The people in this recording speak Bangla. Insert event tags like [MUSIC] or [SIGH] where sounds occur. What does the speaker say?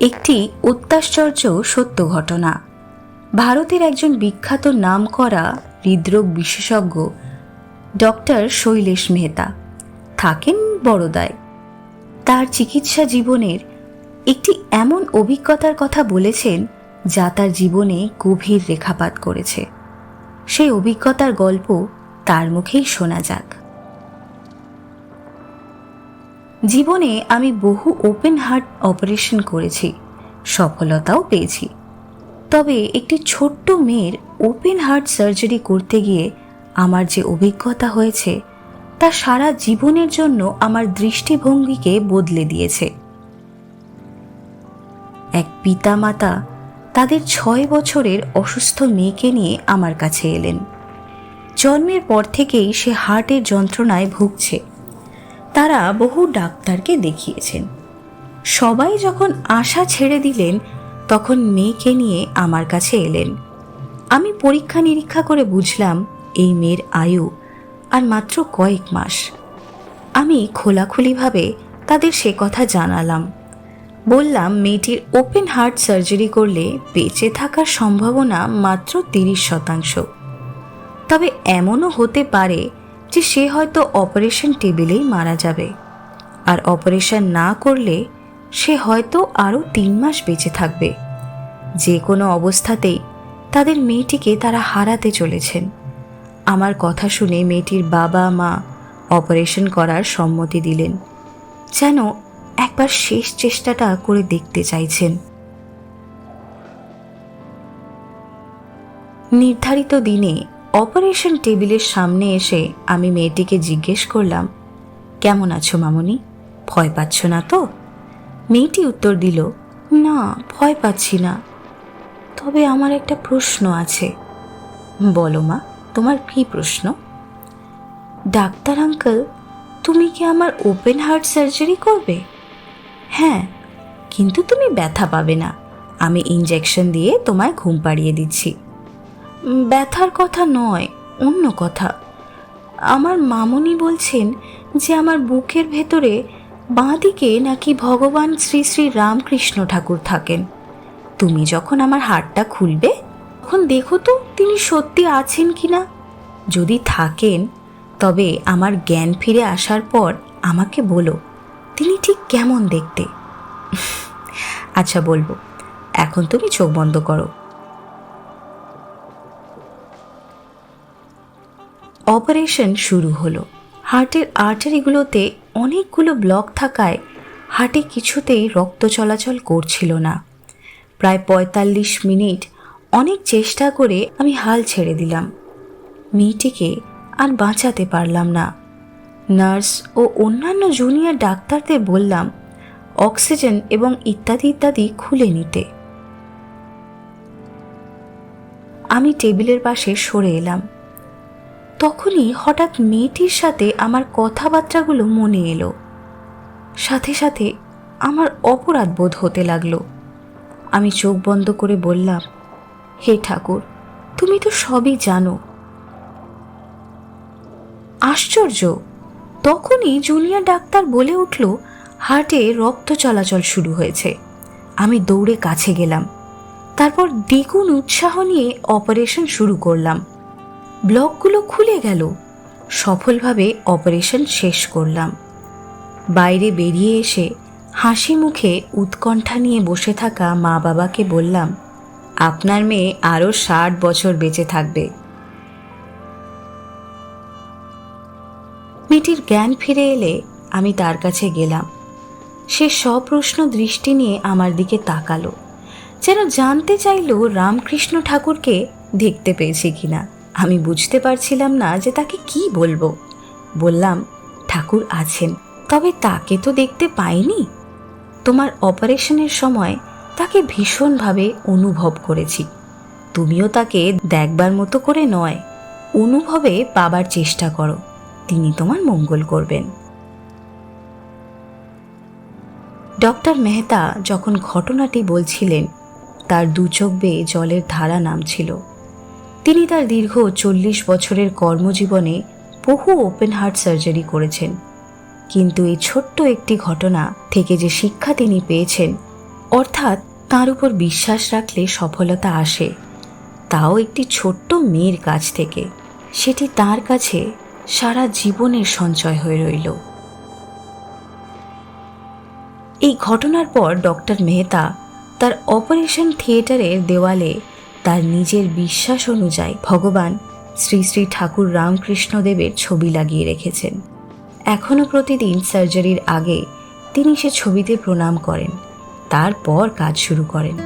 একটি অত্যাশ্চর্য সত্য ঘটনা। ভারতের একজন বিখ্যাত নামকরা হৃদরোগ বিশেষজ্ঞ ডক্টর শৈলেশ মেহতা থাকেন বড়দায় তার চিকিৎসা জীবনের একটি এমন অভিজ্ঞতার কথা বলেছেন, যা তার জীবনে গভীর রেখাপাত করেছে। সেই অভিজ্ঞতার গল্প তার মুখেই শোনা যাক। জীবনে আমি বহু ওপেন হার্ট অপারেশন করেছি, সফলতাও পেয়েছি। তবে একটি ছোট্ট মেয়ের ওপেন হার্ট সার্জারি করতে গিয়ে আমার যে অভিজ্ঞতা হয়েছে, তা সারা জীবনের জন্য আমার দৃষ্টিভঙ্গিকে বদলে দিয়েছে। এক পিতামাতা তাদের ছয় বছরের অসুস্থ মেয়েকে নিয়ে আমার কাছে এলেন। জন্মের পর থেকেই সে হার্টের যন্ত্রণায় ভুগছে। তারা বহু ডাক্তারকে দেখিয়েছেন। সবাই যখন আশা ছেড়ে দিলেন, তখন মেয়েকে নিয়ে আমার কাছে এলেন। আমি পরীক্ষা নিরীক্ষা করে বুঝলাম, এই মেয়ের আয়ু আর মাত্র কয়েক মাস। আমি খোলাখুলিভাবে তাদের সে কথা জানালাম। বললাম, মেয়েটির ওপেন হার্ট সার্জারি করলে বেঁচে থাকার সম্ভাবনা মাত্র তিরিশ শতাংশ। তবে এমনও হতে পারে যে সে হয়তো অপারেশন টেবিলেই মারা যাবে। আর অপারেশন না করলে সে হয়তো আরও তিন মাস বেঁচে থাকবে। যে কোনো অবস্থাতেই তাদের মেয়েটিকে তারা হারাতে চলেছেন। আমার কথা শুনে মেয়েটির বাবা মা অপারেশন করার সম্মতি দিলেন, যেন একবার শেষ চেষ্টাটা করে দেখতে চাইছেন। নির্ধারিত দিনে অপারেশন টেবিলের সামনে এসে আমি মেয়েটিকে জিজ্ঞেস করলাম, কেমন আছো মামনি? ভয় পাচ্ছ না তো? মেয়েটি উত্তর দিল, না, ভয় পাচ্ছি না। তবে আমার একটা প্রশ্ন আছে। বলো মা, তোমার কী প্রশ্ন? ডাক্তার আঙ্কেল, তুমি কি আমার ওপেন হার্ট সার্জারি করবে? হ্যাঁ কিন্তু তুমি ব্যথা পাবে না। আমি ইঞ্জেকশন দিয়ে তোমায় ঘুম পাড়িয়ে দিচ্ছি। ব্যথার কথা নয়, অন্য কথা। আমার মামনি বলছেন যে আমার বুকের ভেতরে বাঁদিকে নাকি ভগবান শ্রী শ্রী রামকৃষ্ণ ঠাকুর থাকেন। তুমি যখন আমার হাড়টা খুলবে, তখন দেখো তো তিনি সত্যি আছেন কি না যদি থাকেন, তবে আমার জ্ঞান ফিরে আসার পর আমাকে বলো, তিনি ঠিক কেমন দেখতে? [LAUGHS] আচ্ছা বলব, এখন তুমি চোখ বন্ধ করো। অপারেশন শুরু হলো। হার্টের আর্টারিগুলোতে অনেকগুলো ব্লক থাকায় হার্টে কিছুতেই রক্ত চলাচল করছিল না। প্রায় পঁয়তাল্লিশ মিনিট অনেক চেষ্টা করে আমি হাল ছেড়ে দিলাম। মেয়েটিকে আর বাঁচাতে পারলাম না। নার্স ও অন্যান্য জুনিয়র ডাক্তারদের বললাম, অক্সিজেন এবং ইত্যাদি ইত্যাদি খুলে নিতে। আমি টেবিলের পাশে সরে এলাম। তখনই হঠাৎ মেয়েটির সাথে আমার কথাবার্তাগুলো মনে এলো। সাথে সাথে আমার অপরাধ বোধ হতে লাগল। আমি চোখ বন্ধ করে বললাম, হে ঠাকুর, তুমি তো সবই জানো। আশ্চর্য! তখনই জুনিয়র ডাক্তার বলে উঠল, হার্টে রক্ত চলাচল শুরু হয়েছে। আমি দৌড়ে কাছে গেলাম। তারপর দ্বিগুণ উৎসাহ নিয়ে অপারেশন শুরু করলাম। ব্লকগুলো খুলে গেল। সফলভাবে অপারেশন শেষ করলাম। বাইরে বেরিয়ে এসে হাসি মুখে উৎকণ্ঠা নিয়ে বসে থাকা মা বাবাকে বললাম, আপনার মেয়ে আরও ষাট বছর বেঁচে থাকবে। মেয়েটির জ্ঞান ফিরে এলে আমি তার কাছে গেলাম। সে সপ্রশ্ন দৃষ্টি নিয়ে আমার দিকে তাকালো, যেন জানতে চাইল রামকৃষ্ণ ঠাকুরকে দেখতে পেয়েছি কিনা। আমি বুঝতে পারছিলাম না যে তাকে কি বলব। বললাম, ঠাকুর আছেন, তবে তাকে তো দেখতে পাইনি। তোমার অপারেশনের সময় তাকে ভীষণভাবে অনুভব করেছি। তুমিও তাকে দেখবার মতো করে নয়, অনুভবে পাবার চেষ্টা করো। তিনি তোমার মঙ্গল করবেন। ডক্টর মেহতা যখন ঘটনাটি বলছিলেন, তার দু চোখ বেয়ে জলের ধারা নামছিল। তিনি তার দীর্ঘ চল্লিশ বছরের কর্মজীবনে বহু ওপেন হার্ট সার্জারি করেছেন। কিন্তু এই ছোট্ট একটি ঘটনা থেকে যে শিক্ষা তিনি পেয়েছেন, অর্থাৎ তার উপর বিশ্বাস রাখলে সফলতা আসে, তাও একটি ছোট্ট মেয়ের কাছ থেকে। সেটি তার কাছে সারা জীবনের সঞ্চয় হয়ে রইল। এই ঘটনার পর ডক্টর মেহতা তার অপারেশন থিয়েটারের দেওয়ালে তার নিজের বিশ্বাস অনুযায়ী ভগবান শ্রী শ্রী ঠাকুর রামকৃষ্ণদেবের ছবি লাগিয়ে রেখেছেন। এখনও প্রতিদিন সার্জারির আগে তিনি সে ছবিতে প্রণাম করেন। তারপর কাজ শুরু করেন।